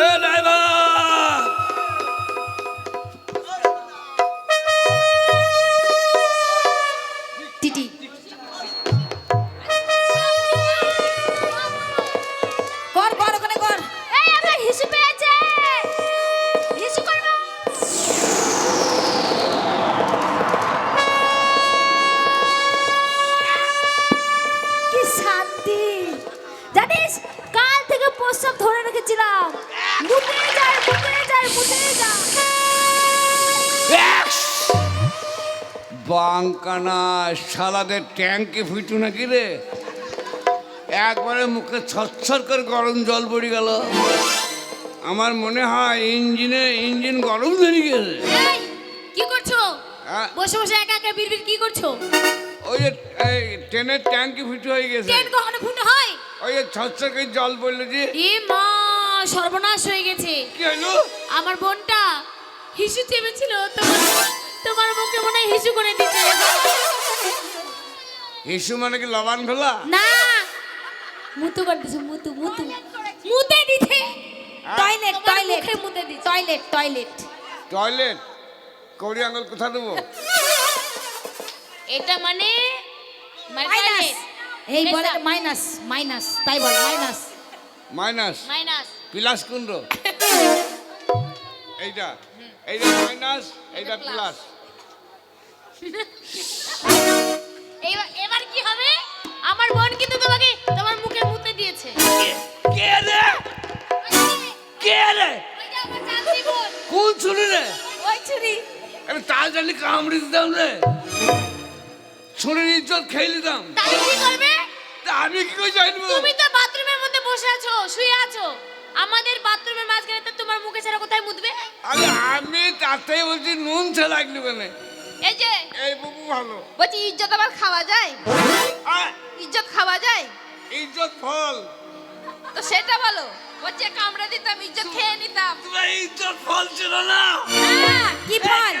এ বাঙ্কানা সালাদের ট্যাঙ্কে ফুটু নাকি রে? একবারে মুখে ছচ্ছর করে গরম জল পড়ে গেল। আমার মনে হয় ইঞ্জিনে ইঞ্জিন গরম ধরে গেছে। কি করছ? হ্যাঁ, বসে বসে একা একা বিড়বিড় কি করছ? ওই যে ট্রেনের ট্যাঙ্কি ফুটু হয়ে গেছে। ট্রেন কখনো ফুটে হয়? ওই যে ছচ্ছর করে জল পড়ল যে। এ মা সর্বনাশ হয়ে গেছে। কি হলো? আমার বোনটা হিসু চেপেছিল তোমার তোমার মুখে মনে হয় হিসু করে দিতে হিসু মানে কি লবান ফেলা না। মুতু করে দিছে মুতু মুতু। মুতে দিতে টয়লেট টয়লেট। মুখে মুতে দিছে। Toilet toilet. টয়লেট? কৌড়ি আঙুল কোথা দেবো? এটা মানে মাইনাস। এই বলে। মাইনাস মাইনাস তাই বল মাইনাস। মাইনাস। মাইনাস। প্লাস কোনটো এইটা এইটা মাইনাস এইটা প্লাস এবার এবার কি হবে? আমার বোন কিন্তু তোমাকে তোমার মুখে মুতে দিয়েছে। কে রে? কে রে? কোন ছুরি রে? ওই ছুরি। আরে তার জানি কামড়ি দিতাম রে। ছুরির ইজ্জত খেয়ে নিতাম। তাহলে কি করবে? আমি কি করে জানব? তুমি তো বাথরুমের মধ্যে বসে আছো শুয়ে আছো। আমাদের বাথরুমের মাঝখানে তো তোমার মুখে ছাড়া কোথায় মুতবে? আরে আমি তাতেই বলছি নুন ছে লাগল কেন এই যে এই বুবু ভালো। বলছি ইজ্জত আবার খাওয়া যায়? ইজ্জত খাওয়া যায়? ইজ্জত ফল। তো সেটা বলো। বলছে কামড়ে দিতাম ইজ্জত খেয়ে নিতাম। তোমার ইজ্জত ফল ছিল না? হ্যাঁ, কি ফল?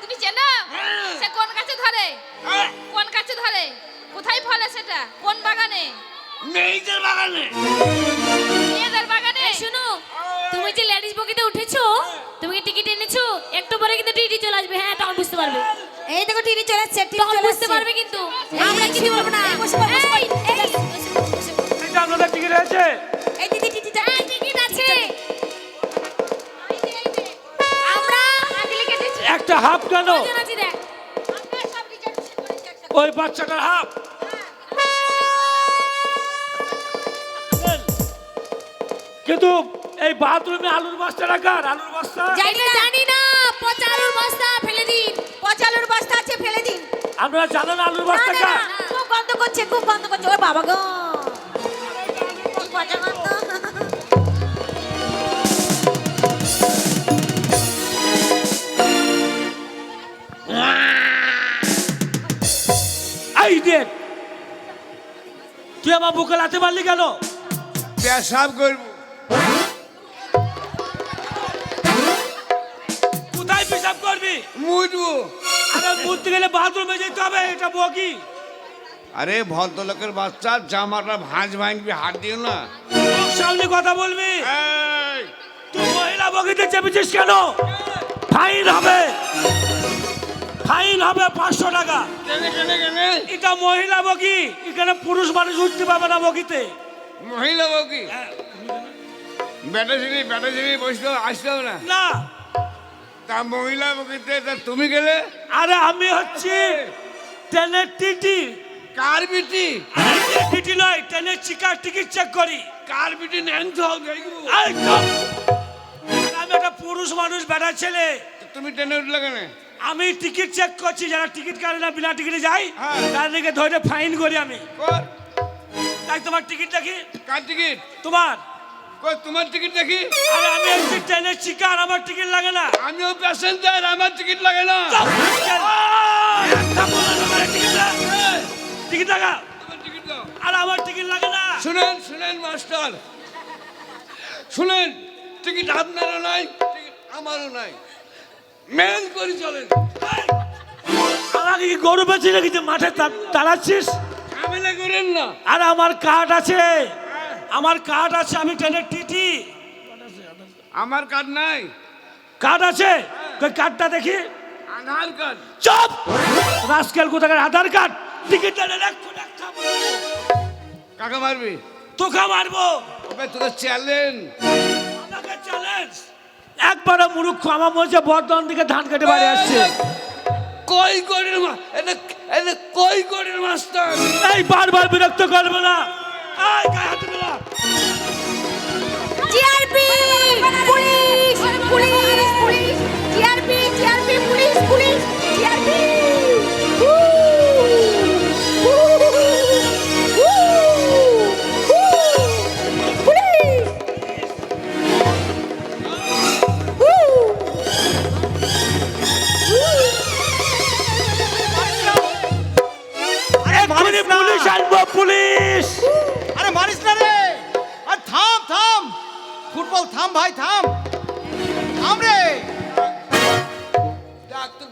তুমি চেনো? হ্যাঁ। সে কোন কাছে ধরে? কোন কাছে ধরে? কোথায় ফলে সেটা? কোন বাগানে? বাগানে বাগানে। পারবে। এই দেখো টিভি চলে আসছে টিভি চলে বুঝতে পারবে কিন্তু। এই, আমরা কিছু বলব না। বসে পড়, বসে পড়। এই, এই, বসে পড়, বসে পড়। এই আপনাদের টিকিট হয়েছে এই দিদি টিকিট আছে এই যে, এই আমরা একটা হাফ কেন? আছি। ওই বাচ্চাটার হাফ। কিন্তু এই বাথরুমে আলুর বস্তাটা কার আলুর বস্তা? জানি না পচা আলুর বস্তা দিন বস্তা আছে ফেলে দিন। আপনারা জানেন আলুর না বস্তা না কার? না, খুব গন্ধ করছে খুব গন্ধ করছে। ওর বাবা গো। কি পচা গন্ধ এই দেখ তুই আমার বুকে লাতে মারলি কেন? পেশাব করব। কোথায় পেশাব করবি? মুজবো আরে মুততে গেলে বাথরুমে যেতে হবে এটা বকি। আরে ভদ্রলোকের বাচ্চা জামাটা ভাঁজ ভাঙবি হাত দিও না। মুখ সামনে কথা বলবি? তুই মহিলা বগিতে চেপেছিস কেন? ফাইন হবে। ফাইন হবে পাঁচশো টাকা। এটা মহিলা বগি এখানে পুরুষ মানুষ উঠতে পারবে না বগিতে। মহিলা ছিলি বেটা ছিলি বসতে আসতেও না। না তা মহিলা বকিতে তা তুমি গেলে? আরে আমি হচ্ছি ট্রেনের টিটি। কার বিটি? টিটি নয় ট্রেনের চিকার টিকিট চেক করি। কার বিটি নেন তো আমি একটা পুরুষ মানুষ বেড়া ছেলে। তুমি ট্রেনে উঠলে কেন? আমি টিকিট চেক করছি যারা টিকিট কাটে না বিনা টিকিটে যাই হ্যাঁ। তাদেরকে ধরে ফাইন করি আমি। তাই তোমার টিকিট দেখি। কার টিকিট? তোমার। কই তোমার টিকিট দেখি? আরে আমি হচ্ছি ট্রেনের চিকার আমার টিকিট লাগে না। আমিও প্যাসেঞ্জার আমার টিকিট লাগে না। টিকিট লাগা? টিকিট দাও। আর আমার টিকিট লাগে না। শুনেন শুনেন মাস্টার। শুনেন টিকিট আপনারও নাই টিকিট আমারও নাই। মেন করে চলেন। আমাকে কি গরু বেঁচে রেখেছে মাঠে তাড়াচ্ছিস ঝামেলা করেন না। আর আমার কাঠ আছে। আমার কার্ড আছে আমি ট্রেনের টিটি। আমার কার্ড নাই। কার্ড আছে? কই কার্ডটা দেখি। আধার কার্ড। চপ! রাস্কেল কোথাকার আধার কার্ড? টিকিট কাকা মারবি? তোকে মারবো। ওবে তোকে চ্যালেঞ্জ আমাকে চ্যালেঞ্জ একবারও মুরুক্ষ আমার মনে হচ্ছে বর্ধমান দিকে ধান কেটে বাড়ি আসছে। কই গড়ের মা এটা এটা কই গড়ের মাস্টার? এই বারবার বিরক্ত করবে না। এই গায়ে হাত জিআরপি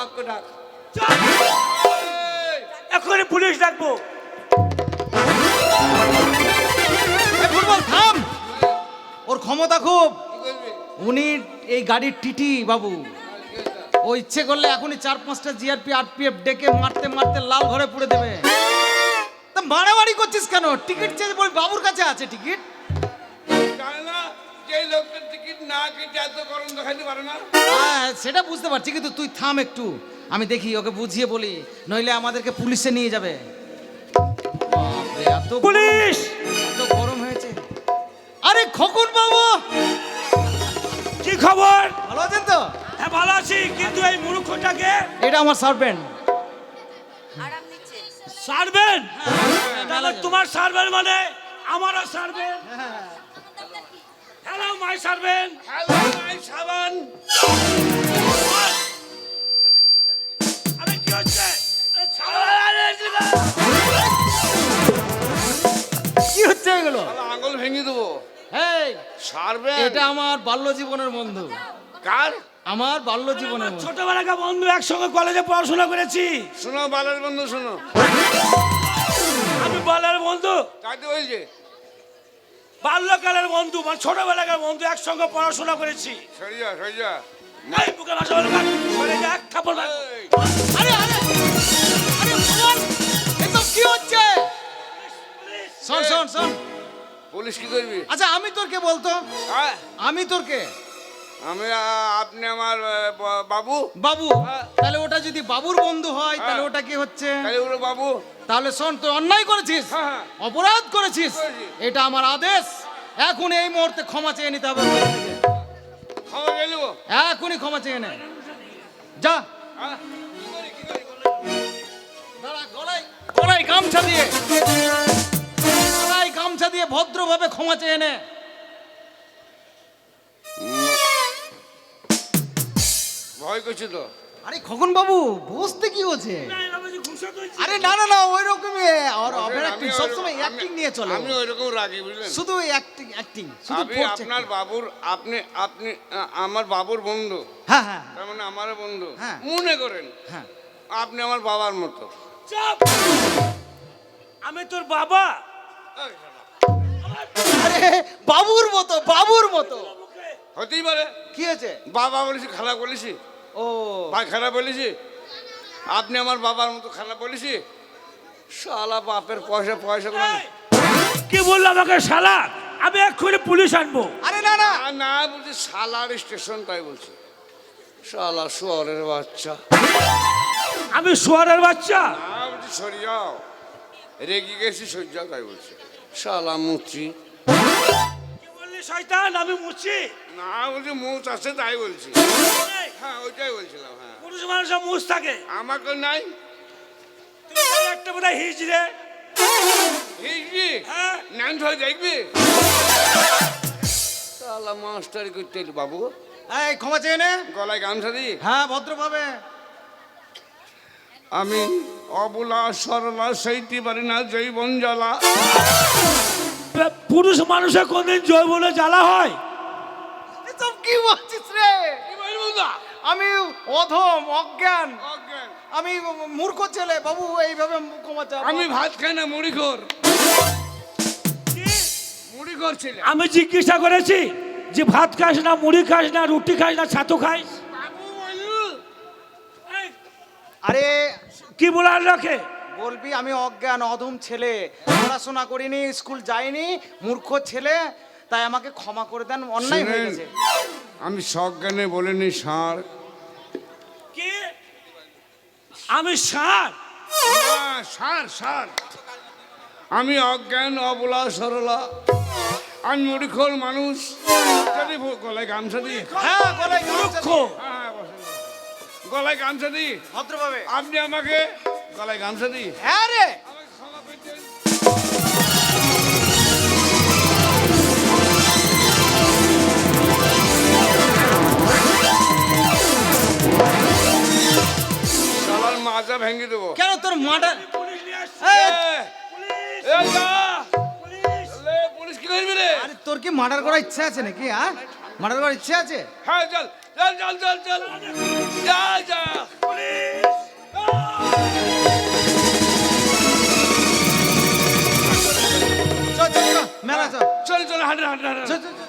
বাক্য ডাক। এক্ষুনি পুলিশ ডাকবো। ফুটবল থাম! ওর ক্ষমতা খুব। উনি এই গাড়ির টিটি বাবু। ও ইচ্ছে করলে এখনই চার পাঁচটা জিআরপি আরপিএফ ডেকে মারতে মারতে লাল ঘরে পুড়ে দেবে। তা মারামারি করছিস কেন? টিকিট চেয়ে বাবুর কাছে আছে টিকিট? জানে না যে লোকের টিকিট না কেটে এত গরম দেখাতে পারে না? হ্যাঁ সেটা বুঝতে পারছি কিন্তু তুই থাম একটু। আমি দেখি ওকে বুঝিয়ে বলি নইলে আমাদেরকে পুলিশে নিয়ে যাবে। বাপরে, এত গরম- পুলিশ! এত গরম হয়েছে। আরে খকুন বাবু! কি খবর? ভালো আছেন তো? হ্যাঁ ভালো আছি কিন্তু এই মূর্খটাকে এটা আমার সার্ভেন্ট সারবেন? তাহলে তোমার সারবেন মানে আমারও সারবেন? হ্যালো মাই সারবেন। হ্যালো মাই সাবান। আরে কি হচ্ছে? আরে ছাড়ো, আরে, আরে, কি হচ্ছে এগুলো? আঙুল ভেঙে দেবো। এই সারবে এটা আমার বাল্য জীবনের বন্ধু। কার? আমার বাল্য জীবনের ছোটবেলাকার বন্ধু একসঙ্গে কলেজে পড়াশোনা করেছি। শোনো বালের বন্ধু শোনো। আমি বলার বন্ধু। কাকে বলছে বাল্যকালের বন্ধু মানে ছোটবেলাকার বন্ধু একসঙ্গে পড়াশোনা করেছি। সরে যা সরে যা এই বুকে ভাষা বলো সরে যা, এক থাপড় মার। আরে আরে কি হচ্ছে? শোন শোন শোন। পুলিশ কি করবি? আচ্ছা আমি তোর কে বলতো? হ্যাঁ। আমি তোর কে? আমি আপনি আমার বাবু বাবু হ্যাঁ। তাহলে ওটা যদি বাবুর বন্ধু হয় তাহলে হ্যাঁ। ওটা কি হচ্ছে তাহলে ওরা বাবু তাহলে শোন তুই অন্যায় করেছিস হ্যাঁ, হ্যাঁ। অপরাধ করেছিস এটা আমার আদেশ এখন এই মুহূর্তে ক্ষমা চেয়ে নিতে হবে কাছ থেকে। এখনই ক্ষমা চেয়ে নে যা হ্যাঁ গলায় গলায় গামছা দিয়ে গলায় গামছা দিয়ে ভদ্রভাবে ক্ষমা চেয়ে নে ভয় করছি তো। আরে খগন বাবু বুঝতে কি হচ্ছে। আরে না না না ওই রকমই আর আমি অ্যাক্টিং সবসময় অ্যাক্টিং নিয়ে চলো। আমি ওই রকম রাগি বুঝলেন? শুধু অ্যাক্টিং অ্যাক্টিং শুধু আপনার বাবুর আপনি আপনি আমার বাবুর বন্ধু। হ্যাঁ হ্যাঁ। তার মানে আমার বন্ধু। হ্যাঁ। মনে করেন হ্যাঁ। আপনি আমার বাবার মতো। চাপ। আমি তোর বাবা। আরে বাবুর মতো বাবুর মতো। হতেই পারে। কি হয়েছে? বাবা বলেছি খালা বলেছি। ও। ভাই খারাপ বলেছি আপনি আমার বাবার মতো খারাপ বলেছি শালা বাপের পয়সা পয়সা করে কি বলল আমাকে শালা? আমি এক্ষুনি পুলিশ আনব। আরে না না। না বলছি শালার স্টেশন তাই বলছি। শালা শহরের বাচ্চা। আমি শুয়ারের বাচ্চা? না বলছি সরে যাও। রেগে গেছি সরে তাই বলছি। শালা মুচি। কি বললি শয়তান? আমি মুছি না বলছি মুচ আছে তাই বলছি। হ্যাঁ ওইটাই বলছিলাম হ্যাঁ। পুরুষ মানুষের মুছ থাকে। আমাকে নাই? তুই ওই একটা বোধহয় রে। হিজবি হ্যাঁ। ধরে দেখবি? শালা মাস্টারি করতে এলি বাবু। এই ক্ষমা চেয়ে নে। গলায় গামছা দিই হ্যাঁ ভদ্রভাবে। আমি অবলা সরলা সেইটি পারি না জৈবন জ্বালা। পুরুষ মানুষের কোনদিন জৈবনে জ্বালা হয়? কি বলছিস? আমি অধম অজ্ঞান। অজ্ঞান। আমি মূর্খ ছেলে বাবু এইভাবে ক্ষমা চা আমি ভাত খাই না মুড়ি খোর। কি? মুড়ি খোর ছেলে। আমি জিজ্ঞাসা করেছি যে ভাত খাস না মুড়ি খাস না রুটি খাস না ছাতু খাস? আরে কি বলার রাখে? বলবি আমি অজ্ঞান অধম ছেলে। পড়াশোনা করিনি স্কুল যাইনি মূর্খ ছেলে। তাই আমাকে ক্ষমা করে দেন অন্যায় হয়ে গেছে। আমি সজ্ঞানে বলিনি ষাঁড় কি? আমি সার? ষাঁড় ষাঁড় আমি অজ্ঞান অবলা সরলা। আমি মুড়িখোল মানুষ। গলায় গামছা দিই। হ্যাঁ গলায় গামছা দিয়ে। হ্যাঁ, গলায় গামছা দিই। ভদ্রভাবে। আপনি আমাকে গলায় গামছা দিই। হ্যাঁ রে। মাজা ভেঙে দেবো। কেন তোর মাটা পুলিশ নিয়ে আসছে। এ, পুলিশ! এ, যা। পুলিশ! লে, পুলিশ কি রে? আরে তোর কি মার্ডার করার ইচ্ছা আছে নাকি হ্যাঁ? মার্ডার করার ইচ্ছা আছে? হ্যাঁ চল চল চল চল চল। যা যা। পুলিশ চল চল চল মেলা চল। চল চল হাঁটে হাঁটে হাঁটে। চল চল।